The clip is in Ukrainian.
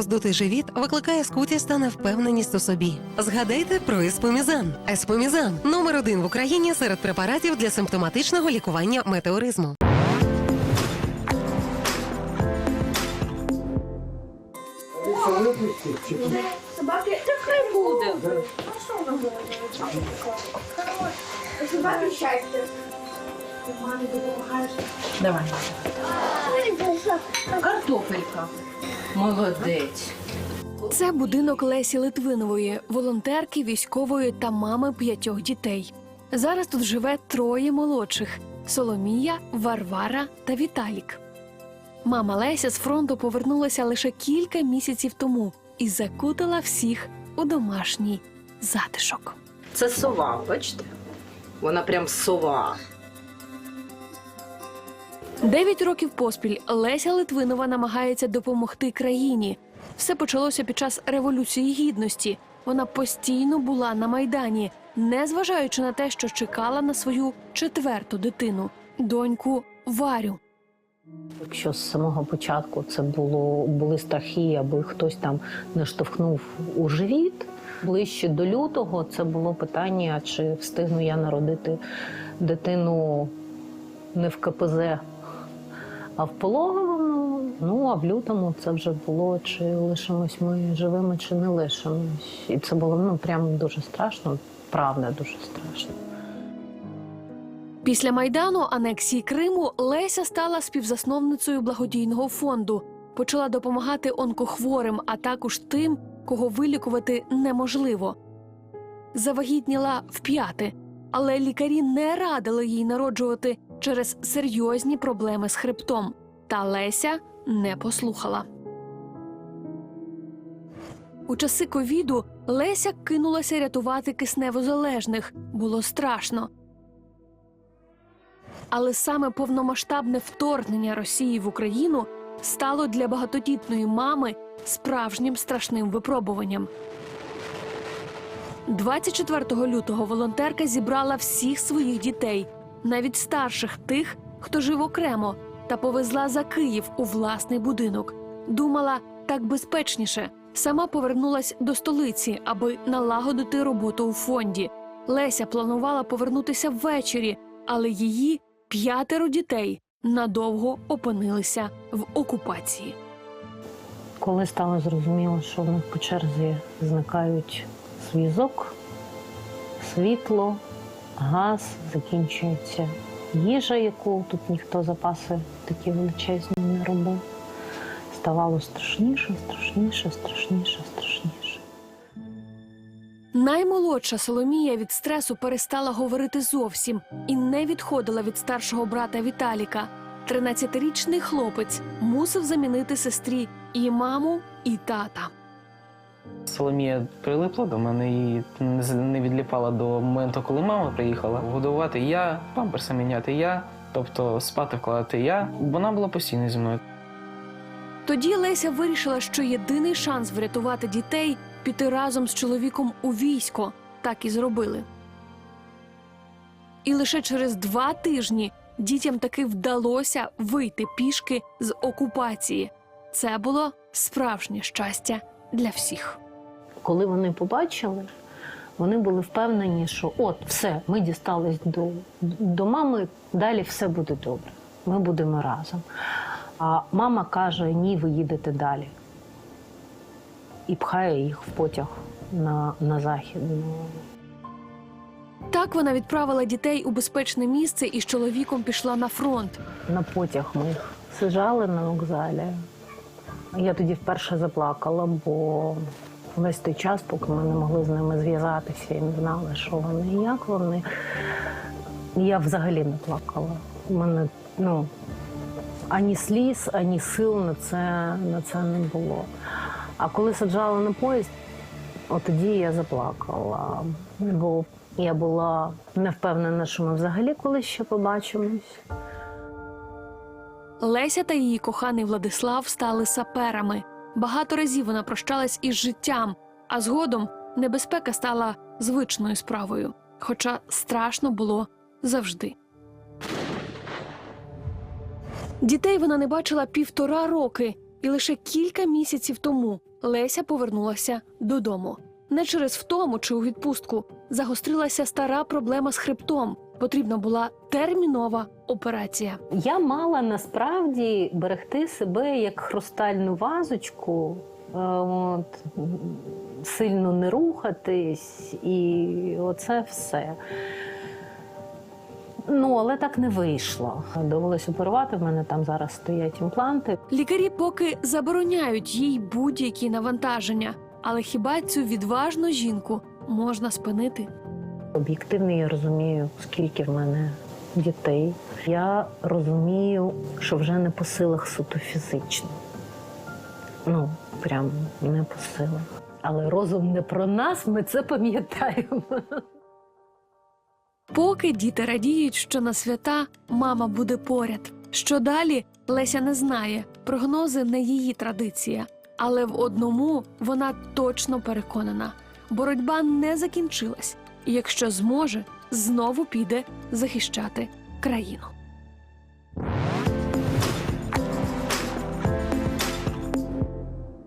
Роздутий живіт викликає скутість та невпевненість у собі. Згадайте про еспомізан. Еспомізан номер один в Україні серед препаратів для симптоматичного лікування метеоризму. Собаки, це хай буде. А що вона буде? Собаки щастя. Мамі допомагаєш. Давай. Картопелька. Молодець. Це будинок Лесі Литвинової, волонтерки, військової та мами п'ятьох дітей. Зараз тут живе троє молодших: Соломія, Варвара та Віталік. Мама Леся з фронту повернулася лише кілька місяців тому і закутала всіх у домашній затишок. Це сова, бачите? Вона прям сова. Дев'ять років поспіль Леся Литвинова намагається допомогти країні. Все почалося під час революції гідності. Вона постійно була на майдані, незважаючи на те, що чекала на свою четверту дитину доньку Варю. Якщо з самого початку це було були страхи, аби хтось там не штовхнув у живіт. Ближче до лютого це було питання, чи встигну я народити дитину не в КПЗ, а в пологовому. Ну а в лютому це вже було, чи лишимось ми живими, чи не лишимось. І це було ну прям дуже страшно, правда, дуже страшно. Після майдану анексії Криму Леся стала співзасновницею благодійного фонду, почала допомагати онкохворим, а також тим, кого вилікувати неможливо. Завагітніла вп'яти, але лікарі не радили їй народжувати через серйозні проблеми з хребтом. Та Леся не послухала. У часи ковіду Леся кинулася рятувати кисневозалежних. Було страшно. Але саме повномасштабне вторгнення Росії в Україну стало для багатодітної мами справжнім страшним випробуванням. 24 лютого волонтерка зібрала всіх своїх дітей, навіть старших тих, хто жив окремо, та повезла за Київ у власний будинок. Думала, так безпечніше. Сама повернулась до столиці, аби налагодити роботу у фонді. Леся планувала повернутися ввечері, але її п'ятеро дітей надовго опинилися в окупації. Коли стало зрозуміло, що по черзі зникають зв'язок, світло, газ, закінчується їжа, яку тут ніхто запаси такі величезні не робив, ставало страшніше, страшніше, страшніше, страшніше. Наймолодша Соломія від стресу перестала говорити зовсім і не відходила від старшого брата Віталіка. 13-річний хлопець мусив замінити сестрі і маму, і тата. Соломія прилипла до мене і не відліпала до моменту, коли мама приїхала. Годувати я, памперси міняти я, тобто спати вкладати я. Вона була постійно зі мною. Тоді Леся вирішила, що єдиний шанс врятувати дітей піти разом з чоловіком у військо. Так і зробили. І лише через два тижні дітям таки вдалося вийти пішки з окупації. Це було справжнє щастя для всіх. Коли вони побачили, вони були впевнені, що от все, ми дістались до, до мами, далі все буде добре. Ми будемо разом. А мама каже: ні, ви їдете далі. І пхає їх в потяг на, на захід. Ну, Так вона відправила дітей у безпечне місце і з чоловіком пішла на фронт. на потяг ми їх сажали на вокзалі. Я тоді вперше заплакала, бо весь той час, поки ми не могли з ними зв'язатися і не знали, що вони і як вони, я взагалі не плакала. У мене ну, ані сліз, ані сил на це, на це не було. А коли саджали на поїзд, от тоді я заплакала. Бо я була не впевнена, що ми взагалі колись ще побачимось. Леся та її коханий Владислав стали саперами. Багато разів вона прощалась із життям, а згодом небезпека стала звичною справою. Хоча страшно було завжди. Дітей вона не бачила півтора роки. І лише кілька місяців тому Леся повернулася додому. Не через втому чи у відпустку загострилася стара проблема з хребтом. Потрібна була термінова операція. Я мала насправді берегти себе як хрустальну вазочку, е, от, сильно не рухатись, і оце все. Ну, але так не вийшло. Довелось оперувати. В мене там зараз стоять імпланти. Лікарі поки забороняють їй будь-які навантаження, але хіба цю відважну жінку можна спинити? Об'єктивно я розумію, скільки в мене дітей. Я розумію, що вже не по силах суто фізично. Ну, прям не по силах. Але розум не про нас, ми це пам'ятаємо. Поки діти радіють, що на свята мама буде поряд. Що далі Леся не знає. Прогнози не її традиція. Але в одному вона точно переконана: боротьба не закінчилась, і якщо зможе, знову піде захищати країну.